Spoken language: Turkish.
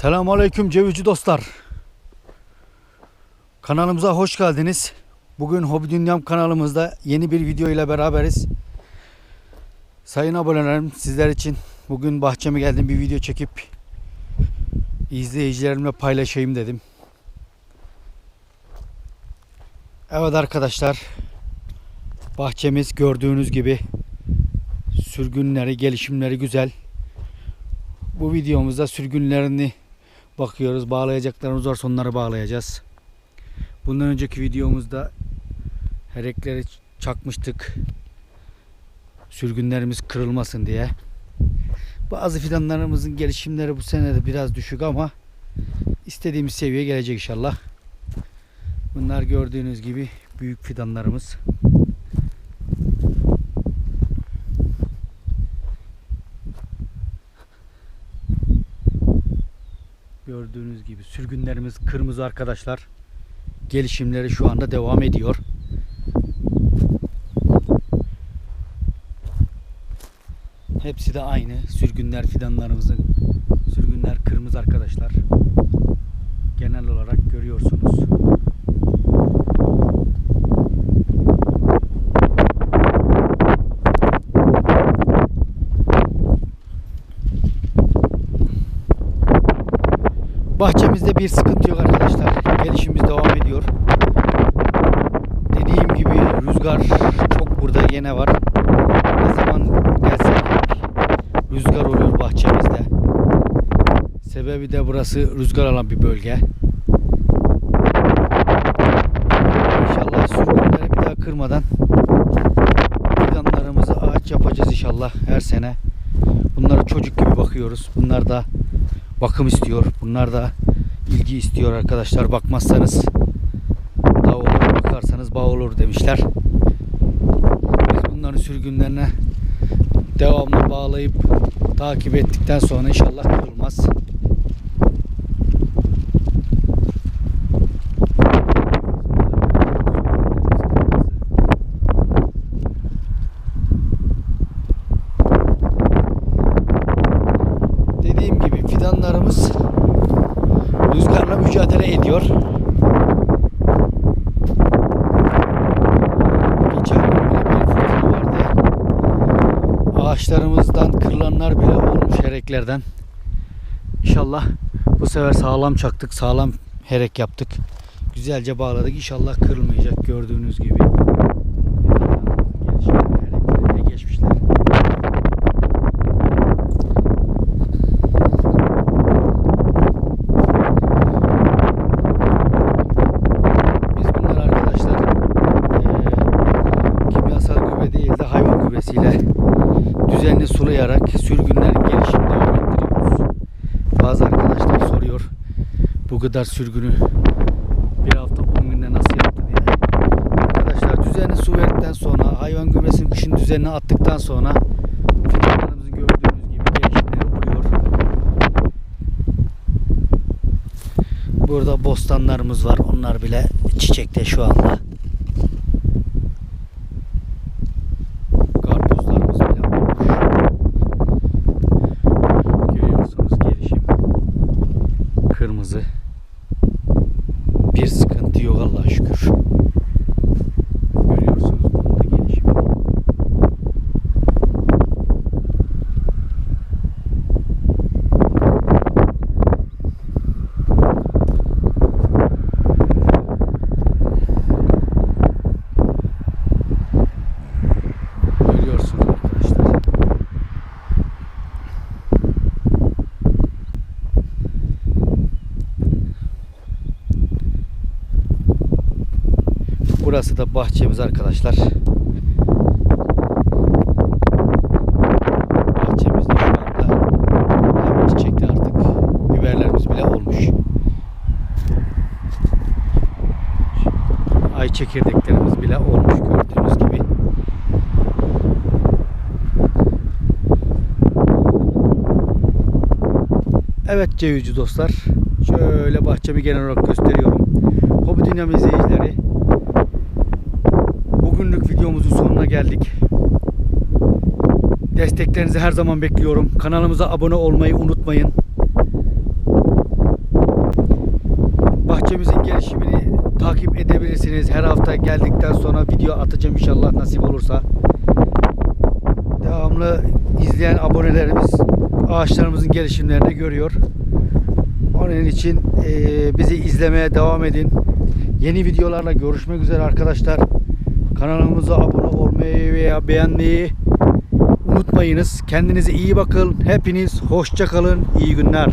Selamun Aleyküm Cevizci dostlar. Kanalımıza hoş geldiniz. Bugün Hobi Dünyam kanalımızda yeni bir video ile beraberiz. Sayın abonelerim sizler için bugün bahçeme geldim bir video çekip izleyicilerimle paylaşayım dedim. Evet arkadaşlar bahçemiz gördüğünüz gibi sürgünleri gelişimleri güzel. Bu videomuzda sürgünlerini bakıyoruz. Bağlayacaklarımız varsa onları bağlayacağız. Bundan önceki videomuzda herekleri çakmıştık. Sürgünlerimiz kırılmasın diye. Bazı fidanlarımızın gelişimleri bu sene de biraz düşük ama istediğimiz seviyeye gelecek inşallah. Bunlar gördüğünüz gibi büyük fidanlarımız. Gördüğünüz gibi sürgünlerimiz kırmızı arkadaşlar. Gelişimleri şu anda devam ediyor. Hepsi de aynı. Sürgünler fidanlarımızın sürgünler kırmızı arkadaşlar. Genel olarak görüyorsunuz. Bahçemizde bir sıkıntı yok arkadaşlar. Gelişimimiz devam ediyor. Dediğim gibi rüzgar çok burada yine var. Ne zaman gelsek rüzgar oluyor bahçemizde. Sebebi de burası rüzgar alan bir bölge. İnşallah sürgünleri bir daha kırmadan fidanlarımızı ağaç yapacağız inşallah her sene. Bunlara çocuk gibi bakıyoruz. Bunlar da bakım istiyor. Bunlar da ilgi istiyor arkadaşlar. Bakmazsanız dağ olur, bakarsanız bağ olur demişler. Biz bunların sürgünlerine devamlı bağlayıp takip ettikten sonra inşallah kırılmaz. Dediğim gibi fidanlarımız rüzgarla mücadele ediyor. Geçen gün bile bir fırtına vardı. Ağaçlarımızdan kırılanlar bile olmuş hereklerden. İnşallah bu sefer sağlam çaktık, sağlam herek yaptık. Güzelce bağladık. İnşallah kırılmayacak gördüğünüz gibi. Düzenli sulayarak sürgünlerin gelişimini devam ettiriyoruz. Bazı arkadaşlar soruyor bu kadar sürgünü bir hafta 10 günde nasıl yaptı diye. Arkadaşlar düzenli su verdikten sonra hayvan gübresini kışın düzenine attıktan sonra fidanlarımızın gördüğünüz gibi gelişimleri oluyor. Burada bostanlarımız var. Onlar bile çiçekte şu anda. Karpuzlarımız bile olmuş. Görüyorsunuz gelişim. Kırmızı. Bir sıkıntı yok Allah'a şükür. Görüyorsunuz bunun da gelişimi. Görüyorsunuz arkadaşlar. Burası da bahçemiz arkadaşlar. Bahçemizde şu anda hep çiçekli artık. Biberlerimiz bile olmuş. Ay çekirdeklerimiz bile olmuş gördüğünüz gibi. Evet cevizci dostlar. Şöyle bahçemi genel olarak gösteriyorum. Hobi Dünyam izleyicileri videomuzun sonuna geldik. Desteklerinizi her zaman bekliyorum. Kanalımıza abone olmayı unutmayın. Bahçemizin gelişimini takip edebilirsiniz. Her hafta geldikten sonra video atacağım inşallah nasip olursa. Devamlı izleyen abonelerimiz ağaçlarımızın gelişimlerini görüyor. Onun için bizi izlemeye devam edin. Yeni videolarla görüşmek üzere arkadaşlar. Kanalımıza abone olmayı veya beğenmeyi unutmayınız. Kendinize iyi bakın. Hepiniz hoşça kalın. İyi günler.